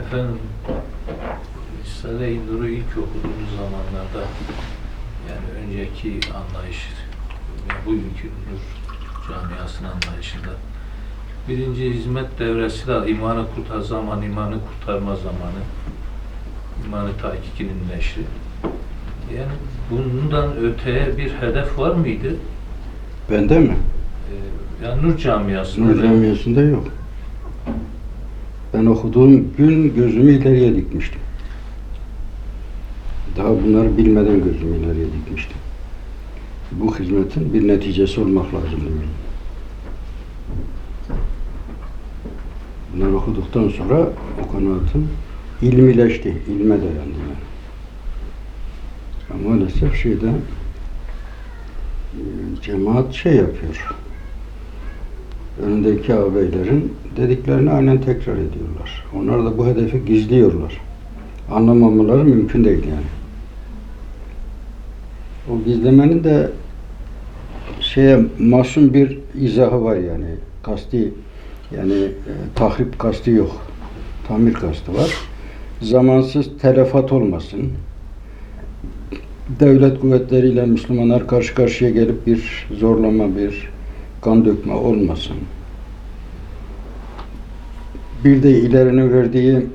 Efendim, Risale-i Nur'u ilk okuduğumuz zamanlarda yani önceki anlayış, yani bugünkü Nur camiasının anlayışında birinci hizmet devresi de imanı kurtar zaman, imanı kurtarma zamanı, imanı tahkikinin neşri. Yani bundan öteye bir hedef var mıydı? Bende mi? Ee, yani Nur camiasında. Nur Camiası'nda yok. Ben okuduğum gün gözümü ileriye dikmiştim. Daha bunları bilmeden gözümü ileriye dikmiştim. Bu hizmetin bir neticesi olmak lazım. Bunları okuduktan sonra o kanaatim ilmileşti, ilme dayandı yani. Ama maalesef şeyde e, cemaat şey yapıyor. Önündeki ağabeylerin dediklerini aynen tekrar ediyorlar. Onlar da bu hedefi gizliyorlar. Anlamamaları mümkün değil yani. O gizlemenin de şeye masum bir izahı var yani. Kasti yani e, tahrip kasti yok. Tamir kastı var. Zamansız telefat olmasın. Devlet kuvvetleriyle Müslümanlar karşı karşıya gelip bir zorlama, bir kan dökme olmasın. Bir de ilerinin verdiği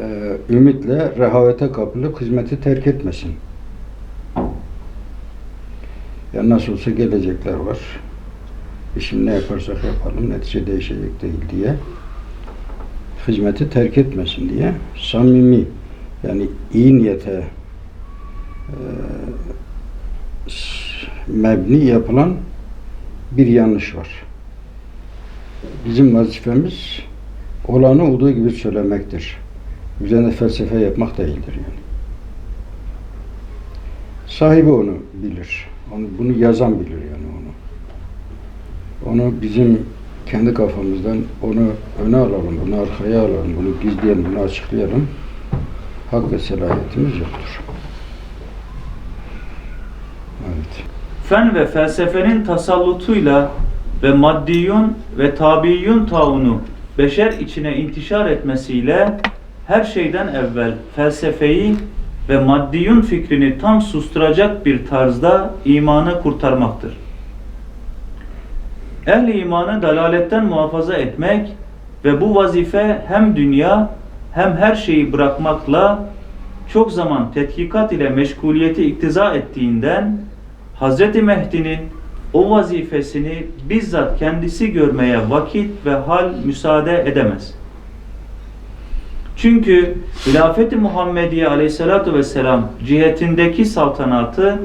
e, ümitle rehavete kapılıp hizmeti terk etmesin. Ya nasıl olsa gelecekler var. E ne yaparsak yapalım netice değişecek değil diye hizmeti terk etmesin diye samimi yani iyi niyete e, mebni yapılan bir yanlış var. Bizim vazifemiz olanı olduğu gibi söylemektir. Üzerine felsefe yapmak değildir yani. Sahibi onu bilir. Onu, bunu yazan bilir yani onu. Onu bizim kendi kafamızdan onu öne alalım, bunu arkaya alalım, bunu gizleyelim, bunu açıklayalım. Hak ve selahiyetimiz yoktur. Evet. Fen ve felsefenin tasallutuyla ve maddiyun ve tabiyyun taunu beşer içine intişar etmesiyle her şeyden evvel felsefeyi ve maddiyun fikrini tam susturacak bir tarzda imanı kurtarmaktır. Ehli imanı dalaletten muhafaza etmek ve bu vazife hem dünya hem her şeyi bırakmakla çok zaman tetkikat ile meşguliyeti iktiza ettiğinden Hz. Mehdi'nin o vazifesini bizzat kendisi görmeye vakit ve hal müsaade edemez. Çünkü hilafeti Muhammediye aleyhissalatu vesselam cihetindeki saltanatı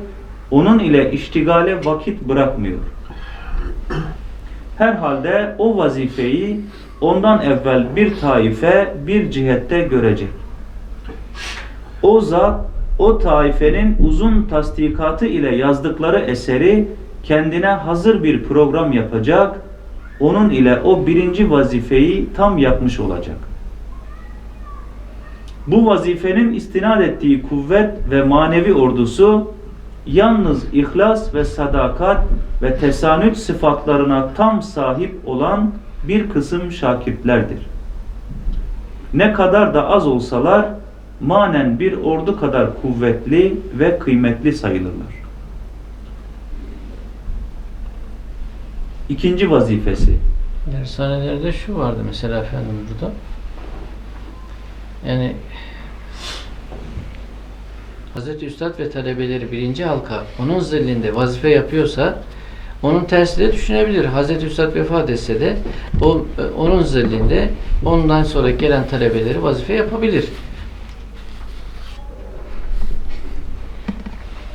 onun ile iştigale vakit bırakmıyor. Herhalde o vazifeyi ondan evvel bir taife bir cihette görecek. O zat o taifenin uzun tasdikatı ile yazdıkları eseri kendine hazır bir program yapacak, onun ile o birinci vazifeyi tam yapmış olacak. Bu vazifenin istinad ettiği kuvvet ve manevi ordusu yalnız ihlas ve sadakat ve tesanüt sıfatlarına tam sahip olan bir kısım şakirtlerdir. Ne kadar da az olsalar manen bir ordu kadar kuvvetli ve kıymetli sayılırlar. İkinci vazifesi Dershanelerde şu vardı mesela efendim burada. Yani Hazreti Üstad ve talebeleri birinci halka onun zillinde vazife yapıyorsa onun tersi de düşünebilir. Hazreti Üstad vefat etse de o, onun zillinde ondan sonra gelen talebeleri vazife yapabilir.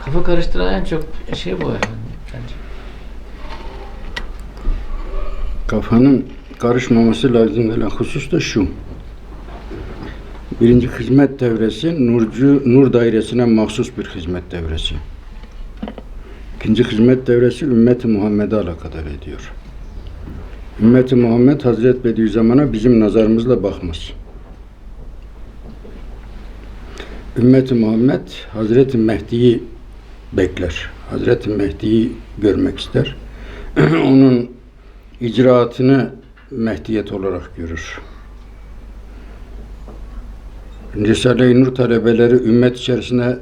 Kafa karıştıran en çok şey bu bence. Kafanın karışmaması lazım olan husus da şu. Birinci hizmet devresi Nurcu Nur dairesine mahsus bir hizmet devresi. İkinci hizmet devresi ümmeti Muhammed'e alakadar ediyor. Ümmeti Muhammed Hazret Bediüzzaman'a bizim nazarımızla bakmaz. Ümmeti Muhammed Hazreti Mehdi'yi bekler. Hazreti Mehdi'yi görmek ister. Onun icraatını Mehdiyet olarak görür. Risale-i Nur talebeleri ümmet içerisinde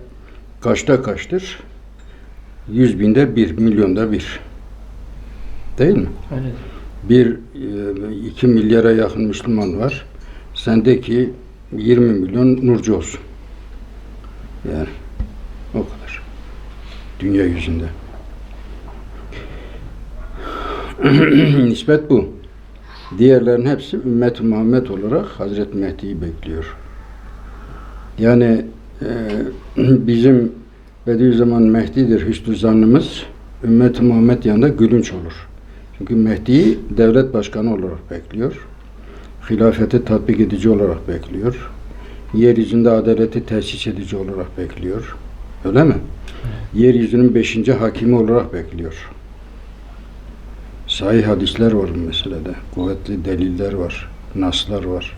kaçta kaçtır? Yüz binde bir, milyonda bir. Değil mi? Öyle. Bir, e, iki milyara yakın Müslüman var. Sendeki 20 milyon nurcu olsun. Yani. Dünya yüzünde. Nispet bu. Diğerlerin hepsi ümmet Muhammed olarak Hazreti Mehdi'yi bekliyor. Yani e, bizim Bediüzzaman Mehdi'dir hüsnü zannımız. Ümmet Muhammed yanında gülünç olur. Çünkü Mehdi'yi devlet başkanı olarak bekliyor. Hilafeti tatbik edici olarak bekliyor. Yeryüzünde adaleti tesis edici olarak bekliyor. Öyle mi? Yeryüzünün beşinci hakimi olarak bekliyor. Sahih hadisler var bu meselede. Kuvvetli deliller var. Naslar var.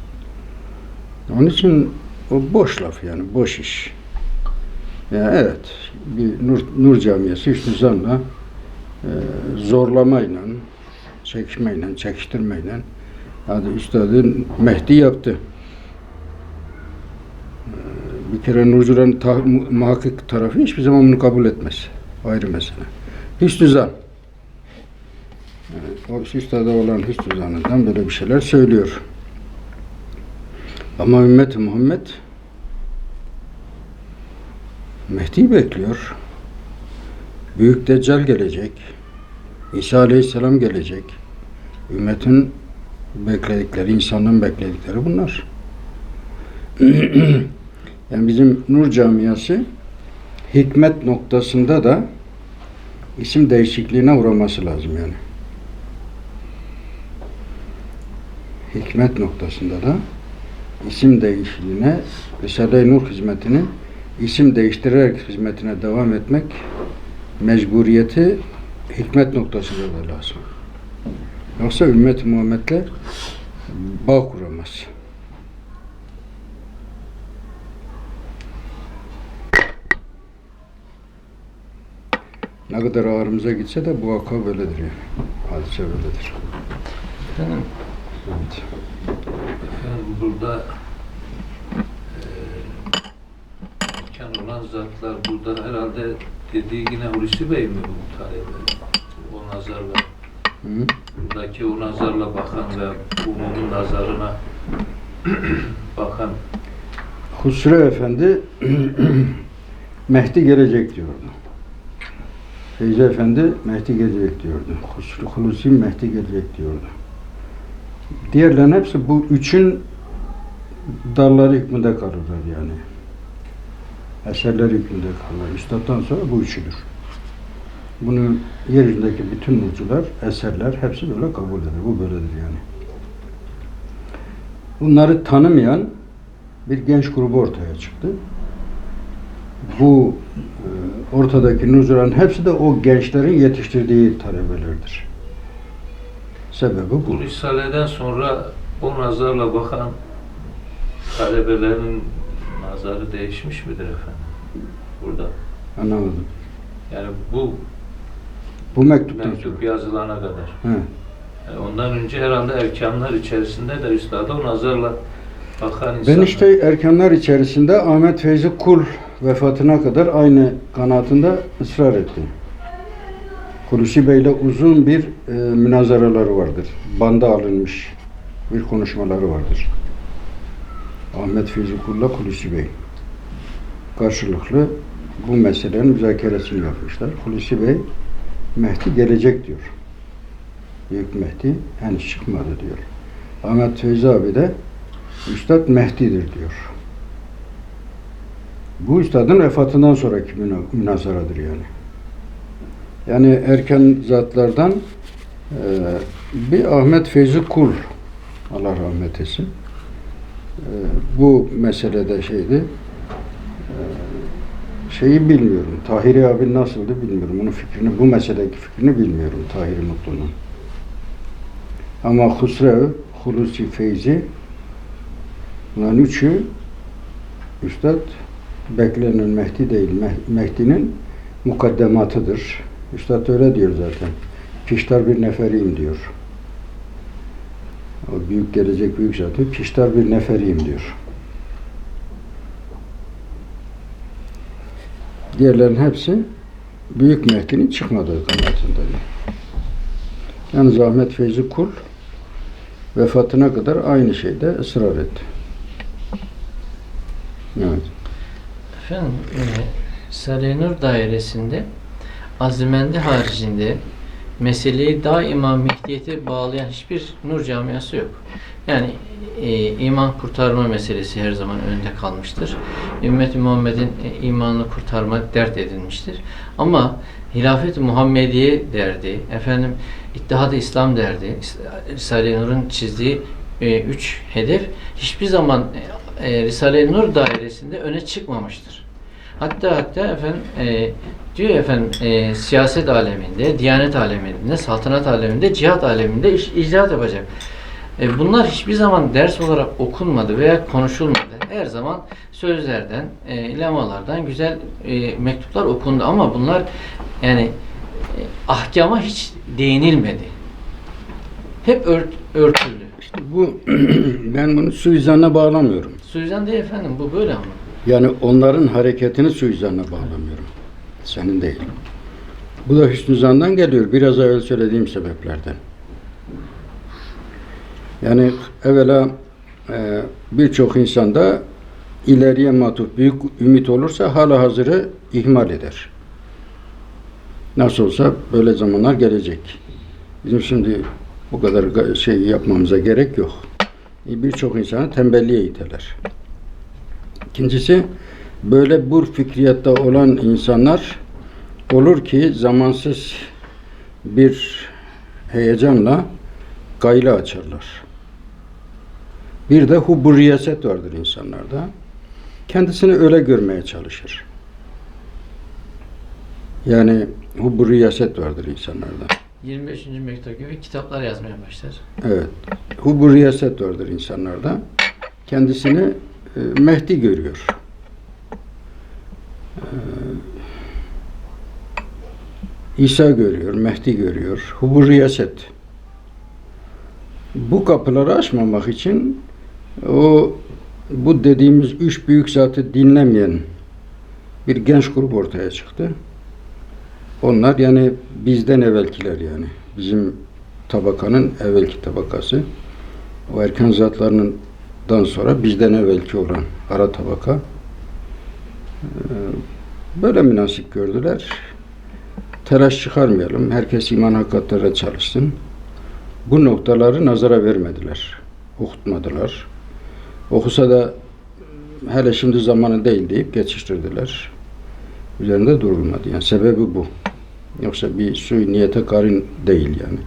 Onun için o boş laf yani, boş iş. Ya evet, bir Nur, Nur Camiası Hüsnü Zan'la e, zorlamayla, çekişmeyle, çekiştirmeyle hadi üstadın Mehdi yaptı. Bir kere Nurcuların ta, mu- muhakkik tarafı hiçbir zaman bunu kabul etmez. Ayrı mesele. Hüsnü Zan. Yani o üstada olan Hüsnü Zan'ından böyle bir şeyler söylüyor. Ama ümmet Muhammed Mehdi bekliyor. Büyük Deccal gelecek. İsa Aleyhisselam gelecek. Ümmetin bekledikleri, insanlığın bekledikleri bunlar. yani bizim Nur Camiası hikmet noktasında da isim değişikliğine uğraması lazım yani. Hikmet noktasında da isim değişikliğine Risale-i Nur hizmetini isim değiştirerek hizmetine devam etmek mecburiyeti hikmet noktasında da lazım. Yoksa ümmet Muhammed'le bağ kuramaz. Ne kadar ağrımıza gitse de bu vaka böyledir yani. Hadise böyledir. Efendim, Evet. Efendim burada eee erken olan zatlar burada herhalde dediği yine Hulusi Bey mi bu talebe? O nazarla, Hı? buradaki o nazarla bakan ve umumun nazarına bakan Husrev Efendi Mehdi gelecek diyordu. Feyzi Efendi Mehdi gelecek diyordu. Husru Hulusi Mehdi gelecek diyordu. Diğerlerin hepsi bu üçün dalları hükmünde kalırlar yani. Eserler hükmünde kalırlar. Üstad'dan sonra bu üçüdür. Bunu yeryüzündeki bütün nurcular, eserler hepsi böyle kabul eder. Bu böyledir yani. Bunları tanımayan bir genç grubu ortaya çıktı. Bu ortadaki nurcuların hepsi de o gençlerin yetiştirdiği talebelerdir. Sebebi bu. Bu Risale'den sonra o nazarla bakan talebelerin nazarı değişmiş midir efendim? Burada. Anlamadım. Yani bu Bu mektuptan mektup sonra. yazılana kadar. He. Yani ondan önce herhalde erkanlar içerisinde de üstada o nazarla bakan insanlar. Ben işte erkanlar içerisinde Ahmet Feyzi Kul vefatına kadar aynı kanaatinde ısrar ettim. Hulusi Bey'le uzun bir e, münazaraları vardır. Banda alınmış bir konuşmaları vardır. Ahmet Feyzi Kul'la Hulusi Bey. Karşılıklı bu meselenin müzakeresini yapmışlar. Hulusi Bey Mehdi gelecek diyor. Büyük Mehdi henüz çıkmadı diyor. Ahmet Feyzi abi de Üstad Mehdi'dir diyor. Bu üstadın vefatından sonraki müna- münazaradır yani. Yani erken zatlardan e, bir Ahmet Feyzi Kul, Allah rahmet etsin. E, bu meselede şeydi. E, şeyi bilmiyorum. Tahiri abi nasıldı bilmiyorum. Onun fikrini, bu meseledeki fikrini bilmiyorum. Tahiri Mutlu'nun. Ama Husrev, Hulusi Feyzi Bunların üçü Üstad beklenen Mehdi değil, Mehdi'nin mukaddematıdır. Üstad öyle diyor zaten. Piştar bir neferiyim diyor. O büyük gelecek büyük zaten. Piştar bir neferiyim diyor. Diğerlerin hepsi Büyük Mehdi'nin çıkmadığı kanaatinde. Yani Zahmet Feyzi Kul vefatına kadar aynı şeyde ısrar etti. Evet. Efendim, e, Risale-i Nur dairesinde Azimendi haricinde meseleyi daima Mehdiyete bağlayan hiçbir nur camiası yok. Yani e, iman kurtarma meselesi her zaman önde kalmıştır. Ümmet-i Muhammed'in e, imanını kurtarmak dert edilmiştir. Ama Hilafet-i Muhammediye derdi, efendim İttihad-ı İslam derdi, İs- Risale-i çizdiği e, üç hedef hiçbir zaman e, e, Risale-i Nur dairesinde öne çıkmamıştır. Hatta hatta efendim e, diyor efendim e, siyaset aleminde, diyanet aleminde, saltanat aleminde, cihat aleminde iş, icraat yapacak. E, bunlar hiçbir zaman ders olarak okunmadı veya konuşulmadı. Her zaman sözlerden, e, lemalardan güzel e, mektuplar okundu ama bunlar yani e, ahkama hiç değinilmedi. Hep ört, örtüldü. İşte bu ben bunu suizana bağlamıyorum. Suizan değil efendim bu böyle ama. Yani onların hareketini suizana bağlamıyorum. Senin değil. Bu da hüsnü zandan geliyor. Biraz evvel söylediğim sebeplerden. Yani evvela e, birçok insanda ileriye matuf büyük ümit olursa hala hazırı ihmal eder. Nasıl olsa böyle zamanlar gelecek. Bizim şimdi bu kadar şey yapmamıza gerek yok. E, Birçok insanı tembelliğe iteler. İkincisi böyle bu fikriyatta olan insanlar olur ki zamansız bir heyecanla gayla açarlar. Bir de hubbu riyaset vardır insanlarda. Kendisini öyle görmeye çalışır. Yani hubbu riyaset vardır insanlarda. 25. mektup gibi kitaplar yazmaya başlar. Evet. Hubbu riyaset vardır insanlarda. Kendisini e, Mehdi görüyor. Ee, İsa görüyor, Mehdi görüyor. Hubbu riyaset. Bu kapıları açmamak için o bu dediğimiz üç büyük zatı dinlemeyen bir genç grup ortaya çıktı. Onlar yani bizden evvelkiler yani. Bizim tabakanın evvelki tabakası. O erken zatlarından sonra bizden evvelki olan ara tabaka. Ee, Böyle münasip gördüler. Telaş çıkarmayalım. Herkes iman hakikatlere çalışsın. Bu noktaları nazara vermediler. Okutmadılar. Okusa da hele şimdi zamanı değil deyip geçiştirdiler. Üzerinde durulmadı. Yani sebebi bu. Yoksa bir suy niyete karin değil yani.